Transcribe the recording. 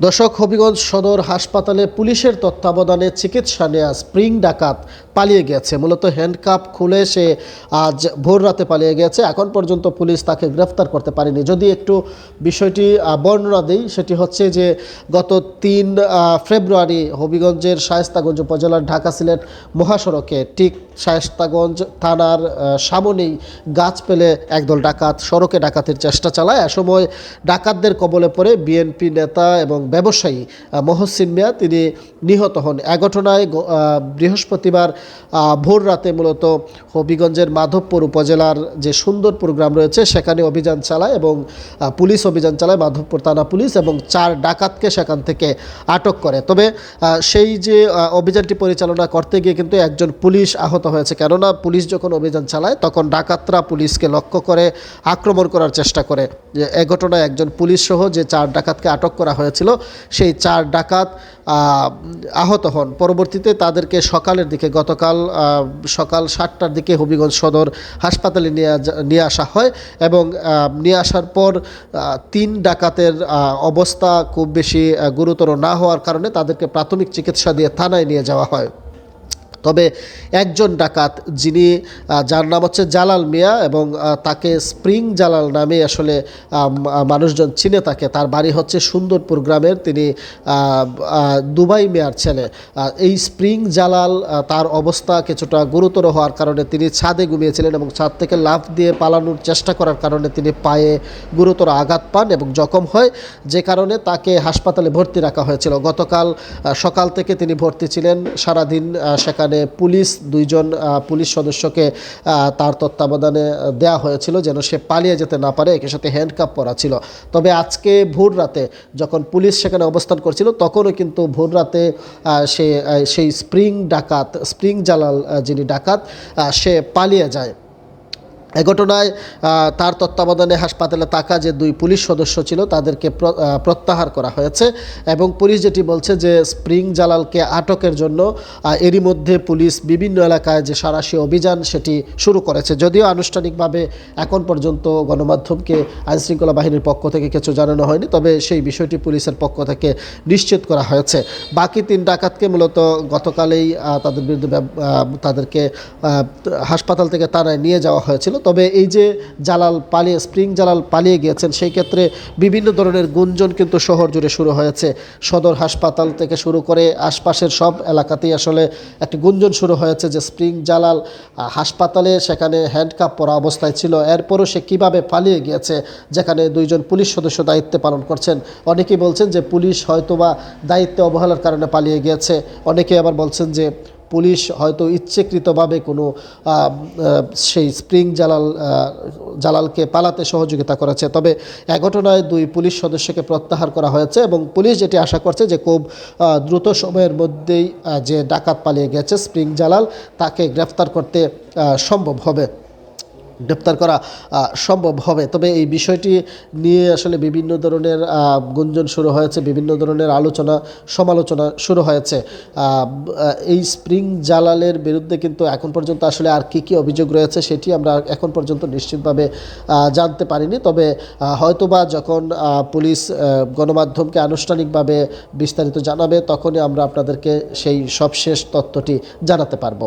দর্শক হবিগঞ্জ সদর হাসপাতালে পুলিশের তত্ত্বাবধানে চিকিৎসা নেয়া স্প্রিং ডাকাত পালিয়ে গেছে। মূলত হ্যান্ডকাপ খুলে সে আজ ভোর রাতে পালিয়ে গেছে। এখন পর্যন্ত পুলিশ তাকে গ্রেফতার করতে পারেনি। যদি একটু বিষয়টি বর্ণনা দিই, সেটি হচ্ছে যে গত তিন ফেব্রুয়ারি হবিগঞ্জের শায়েস্তাগঞ্জ উপজেলার ঢাকা সিলেট মহাসড়কে ঠিক শায়েস্তাগঞ্জ থানার সামনেই গাছ পেলে একদল ডাকাত, সড়কে ডাকাতের চেষ্টা চালায়। এ সময় ডাকাতদের কবলে পড়ে বিএনপি নেতা এবং ব্যবসায়ী মহসিন মিয়া, তিনি নিহত হন। এ ঘটনায় বৃহস্পতিবার ভোর রাতে মূলত হবিগঞ্জের মাধবপুর উপজেলার যে সুন্দরপুর গ্রাম রয়েছে, সেখানে অভিযান চালায় এবং পুলিশ অভিযান চালায় মাধবপুর থানা পুলিশ এবং চার ডাকাতকে সেখান থেকে আটক করে। তবে সেই যে অভিযানটি পরিচালনা করতে গিয়ে কিন্তু একজন পুলিশ আহত হয়েছে। কেননা পুলিশ যখন অভিযান চালায়, তখন ডাকাতরা পুলিশকে লক্ষ্য করে আক্রমণ করার চেষ্টা করে। এ ঘটনায় একজন পুলিশ সহ যে চার ডাকাতকে আটক করা হয়েছিল, সেই চার ডাকাত আহত হন। পরবর্তীতে তাদেরকে সকালের দিকে গতকাল সকাল সাতটার দিকে হবিগঞ্জ সদর হাসপাতালে নিয়ে নিয়ে আসা হয় এবং নিয়ে আসার পর তিন ডাকাতের অবস্থা খুব বেশি গুরুতর না হওয়ার কারণে তাদেরকে প্রাথমিক চিকিৎসা দিয়ে থানায় নিয়ে যাওয়া হয়। তবে একজন ডাকাত যিনি যার নাম হচ্ছে জালাল মিয়া এবং তাকে স্প্রিং জালাল নামে আসলে মানুষজন চিনে তাকে। তার বাড়ি হচ্ছে সুন্দরপুর গ্রামের তিনি দুবাই মেয়ার ছেলে। এই স্প্রিং জালাল তার অবস্থা কিছুটা গুরুতর হওয়ার কারণে তিনি ছাদে ঘুমিয়েছিলেন এবং ছাদ থেকে লাফ দিয়ে পালানোর চেষ্টা করার কারণে তিনি পায়ে গুরুতর আঘাত পান এবং জখম হয়। যে কারণে তাকে হাসপাতালে ভর্তি রাখা হয়েছিল। গতকাল সকাল থেকে তিনি ভর্তি ছিলেন। সারাদিন আহ, সেখানে পুলিশ দুইজন পুলিশ সদস্যকে তার তত্ত্বাবধানে দেয়া হয়েছিল যেন সে পালিয়ে যেতে না পারে একই সাথে হ্যান্ডকাপ পরা ছিল। তবে আজকে ভোর রাতে যখন পুলিশ সেখানে অবস্থান করছিল, তখনও কিন্তু ভোর রাতে সে সেই স্প্রিং ডাকাত, স্প্রিং জালাল যিনি ডাকাত সে পালিয়ে যায়। এ ঘটনায় তার তত্ত্বাবধানে হাসপাতালে থাকা যে দুই পুলিশ সদস্য ছিল, তাদেরকে প্রত্যাহার করা হয়েছে এবং পুলিশ যেটি বলছে যে স্প্রিং জালালকে আটকের জন্য এরই মধ্যে পুলিশ বিভিন্ন এলাকায় যে সারাশি অভিযান সেটি শুরু করেছে। যদিও আনুষ্ঠানিকভাবে এখন পর্যন্ত গণমাধ্যমকে আইনশৃঙ্খলা বাহিনীর পক্ষ থেকে কিছু জানানো হয়নি, তবে সেই বিষয়টি পুলিশের পক্ষ থেকে নিশ্চিত করা হয়েছে। বাকি তিন ডাকাতকে মূলত গতকালেই তাদের বিরুদ্ধে তাদেরকে হাসপাতাল থেকে তারায় নিয়ে যাওয়া হয়েছিল। তবে এই যে জালাল পালিয়ে, স্প্রিং জালাল পালিয়ে গিয়েছেন, সেই ক্ষেত্রে বিভিন্ন ধরনের গুঞ্জন কিন্তু শহর জুড়ে শুরু হয়েছে। সদর হাসপাতাল থেকে শুরু করে আশপাশের সব এলাকাতেই আসলে একটি গুঞ্জন শুরু হয়েছে যে স্প্রিং জালাল হাসপাতালে সেখানে হ্যান্ডকাপ পরা অবস্থায় ছিল। এরপরও সে কীভাবে পালিয়ে গিয়েছে, যেখানে দুইজন পুলিশ সদস্য দায়িত্বে পালন করছেন, অনেকেই বলছেন যে পুলিশ হয়তোবা দায়িত্বে অবহেলার কারণে পালিয়ে গিয়েছে অনেকে আবার বলছেন যে পুলিশ হয়তো ইচ্ছেকৃতভাবে কোনো সেই স্প্রিং জালাল জালালকে পালাতে সহযোগিতা করেছে। তবে এ ঘটনায় দুই পুলিশ সদস্যকে প্রত্যাহার করা হয়েছে এবং পুলিশ যেটি আশা করছে যে খুব দ্রুত সময়ের মধ্যেই যে ডাকাত পালিয়ে গেছে স্প্রিং জালাল, তাকে গ্রেফতার করতে সম্ভব হবে। গ্রেপ্তার করা সম্ভব হবে। তবে এই বিষয়টি নিয়ে আসলে বিভিন্ন ধরনের গুঞ্জন শুরু হয়েছে, বিভিন্ন ধরনের আলোচনা, সমালোচনা শুরু হয়েছে। এই স্প্রিং জালালের বিরুদ্ধে কিন্তু এখন পর্যন্ত আসলে আর কি কি অভিযোগ রয়েছে সেটি আমরা এখন পর্যন্ত নিশ্চিতভাবে জানতে পারিনি। তবে হয়তোবা যখন পুলিশ গণমাধ্যমকে আনুষ্ঠানিকভাবে বিস্তারিত জানাবে, তখনই আমরা আপনাদেরকে সেই সবশেষ তথ্যটি জানাতে পারব।